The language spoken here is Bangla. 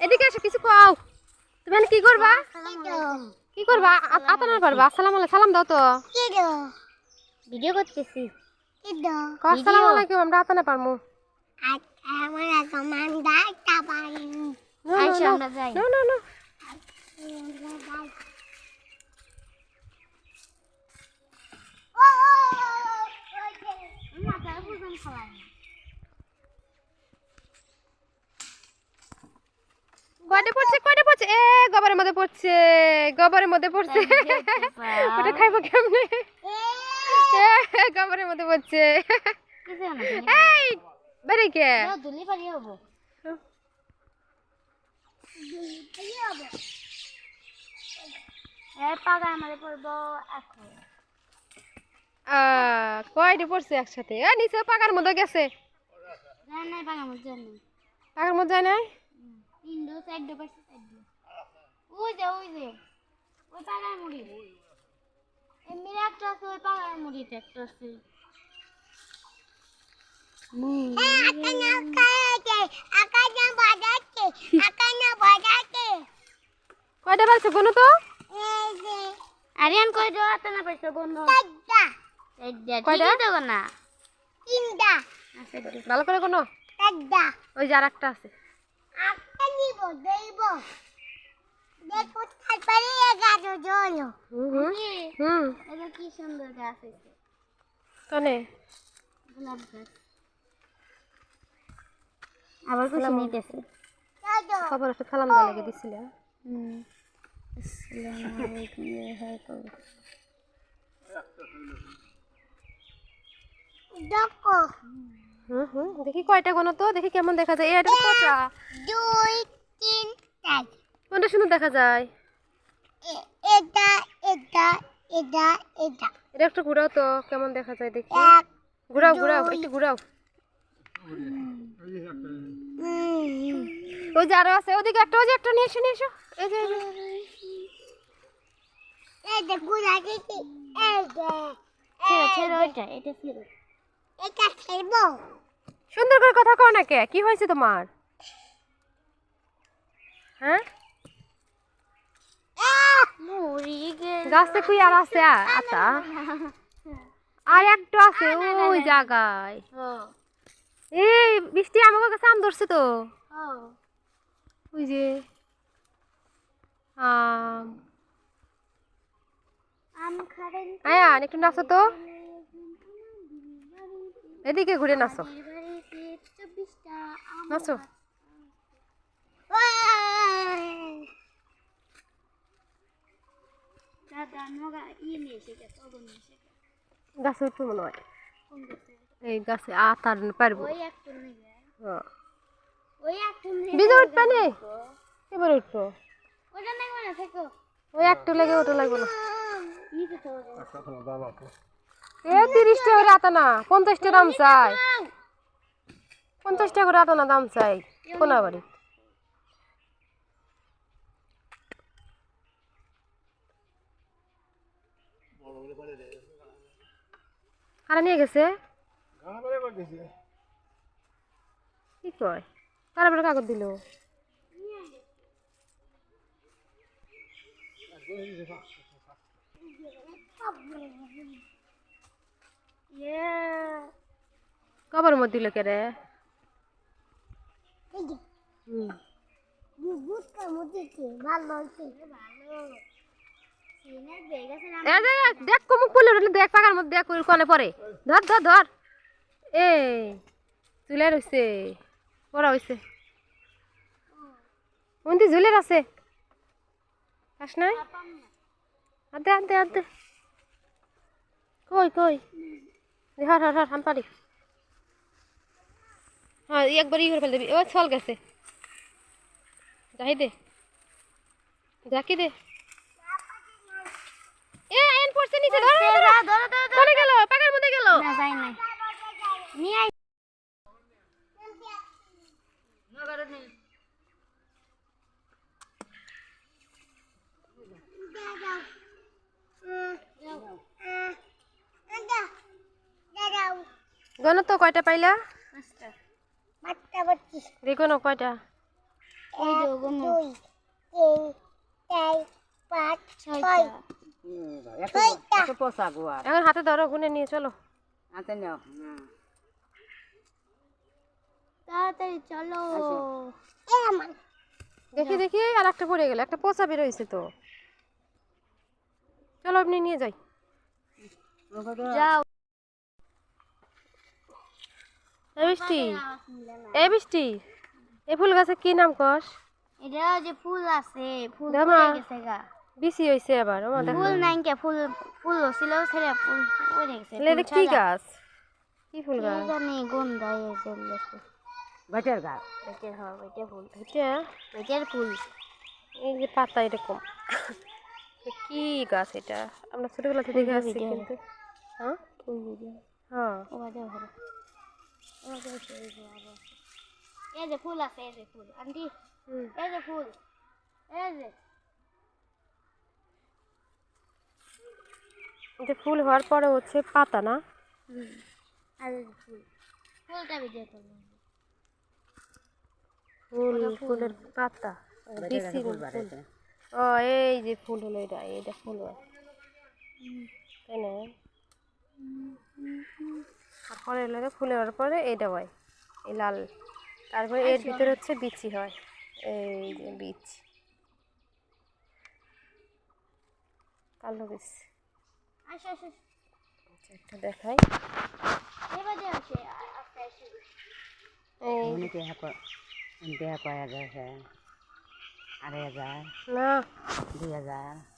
এদিকে এসে কিছু খাও তুমি এখন কি করবা কি করবা আ- আতানার পারবা আসসালাম আলাইকুম সালাম দাও তো ভিডিও করতেছি কও আসসালামু আলাইকুম আমরা আতানা পারমু আমার No, no, আচ্ছা no. আমরা যাই No, no, no. কয়টা পড়ছে কয়টা পড়ছে? এ গোবরের মধ্যে পড়ছে গোবরের মধ্যে পড়ছে। ওটা খাইবো কেমনে? এ, গোবরের মধ্যে পড়ছে। এই বেরে কে? দুলি পারি হব। এর পাগা আমাদের পড়ব এখন। আহ, কয়টা পড়ছে একসাথে? নিচে পাকার মধ্যে গেছে। পাকার মধ্যে যায় নাই? ওই যে ওই যে ওই মুড়ি এমনি একটা আছে ওই পাগার মুড়িতে একটা আছে। কয়টা পাইছে কোনো তো? আরিয়ান কই দাও আতে না পাইছো বন্ধু? কয়টা? দেবো না। তিনটা। আচ্ছা। ভালো করে কোনো ওই যে আর একটা আছে। হুম হুম। হুম। এটা কি সুন্দর গাছ হয়েছে। কানে গোলাপ গাছ। আবার কিছু নিতেছে। খবর একটা সালাম দেওয়া লেগে দিছিলে। হুম। আসসালামু আলাইকুম ইয়ে দেখো। হুম হুম। দেখি কয়টা কোনো তো দেখি কেমন দেখা যায়। এ, এটা পচা দুই কোনটা সুন্দর দেখা যায়? এটা এটা এটা এটা। এটা একটু ঘুরাও তো কেমন দেখা যায় দেখি। ঘুরাও ঘুরাও একটু ঘুরাও। ওই যে আরও আছে ওদিকে একটা ওই যে একটা নিয়ে এসো নিয়ে এসো। এই যে এই যে। এই দিছি এই যে ছেড়ে ছেড়ে ওইটা এটা ছেড়ে। এটা ছেড়বো? সুন্দর করে কথা কও না কে? কি হয়েছে তোমার? হ্যাঁ? মুড়ি গেল। আর আছে আতা আর একটা আছে ওই জায়গায়। এই বৃষ্টি আমাকে কাছে আম ধরছে তো। ওই যে আম। আয়ান একটু নাচো তো। এদিকে ঘুরে নাচো। নাচো দাদা নগা ইয়ে নিয়ে এসে গেছে উঠবো মনে হয়? এই গাছে আতার পারব। ওই হ্যাঁ। ওই একটু নিয়ে বীজে উঠবে নে। এবার উঠবো। ওটা নেই থেকো। ওই একটু লেগে ওটা লাগবে না। নিতে তো এ তিরিশ করে আতা না পঞ্চাশ টাকা দাম চাই। পঞ্চাশ টাকা করে আতা না দাম চাই। কোনা বাড়ি? কারা নিয়ে গেছে কি কয় কারা বড় কাগজ দিল ইয়ে কবার মধ্যে দিল কে রে ভালো ভালো সিনের বেগ আছে না এ দেখ কমুক পড়লে দেখ পাকার মধ্যে, দেখ ওই কনে পরে ধর ধর ধর। এ চুলের হইছে পড়া হইছে। মন্দি ঝুলের আছে। আস নাই? আদে আদে আদে কই কই? হর হর হর হাম পারি হ্যাঁ একবার ই করে ফেলে দিবি। ও, ছল গেছে। যাই দে। যাকি দে। এ এন পড়ছে নিচে ধর ধর, ধর। ধরো। ধরো চলে গেল? পাকার মধ্যে গেল? না যাই নাই। নিয়ে আই গণ তো কয়টা পাইলা? না কয়টা? ওই তিন চার পাঁচ গোয়ার এখন হাতে ধরো গুনে নিয়ে চলো। হাতে নাও তাড়াতাড়ি চলো। দেখি দেখি আর একটা পড়ে গেল একটা পচা বেরোইছে তো। চলো আপনি নিয়ে যাই। যাও। এ বৃষ্টি এ বৃষ্টি এ ফুল গাছে কি নাম কস? এটা যে ফুল আছে ফুল গেছে গা। বিসি হয়েছে আবার ও দেখো। ফুল নাই কে ফুল ফুল ছিল ছেড়ে ফুল পড়ে গেছে এটা কি গাছ? কি ফুল গাছ? জানি গন্ধ এসে লেখো ভাইটার গাছ। বেটের হয় বেটে ফুল। এটা বেটের ফুল। এই যে পাতা এরকম। কি গাছ এটা? আমরা ছোটবেলাতে দেখে আসছি কিন্তু হ্যাঁ? Full video. হ্যাঁ। ও বাজে ভালো ও বাজে এই যে ফুল আছে এই যে ফুল। আন্টি। এই যে ফুল এই যে। এটা ফুল হওয়ার পরে হচ্ছে পাতা না? আর ফুল। ফুলটা ভিডিও করব ফুল ফুলের পাতা। ফুল ও এই যে ফুল হলো এটা এটা ফুল হয়। তাই না? তারপরে এলো যে ফুল হওয়ার পরে এটা হয় এই লাল। তারপরে এর ভিতরে হচ্ছে বিচি হয় এই যে বীজ কালো বীজ আসো আসো আচ্ছা, একটা দেখাই। এবারে আসে আস্তে আসে। এই অনেকে দেয়া কয় যায় হ্যাঁ। আড়াই হাজার। না। দুই হাজার।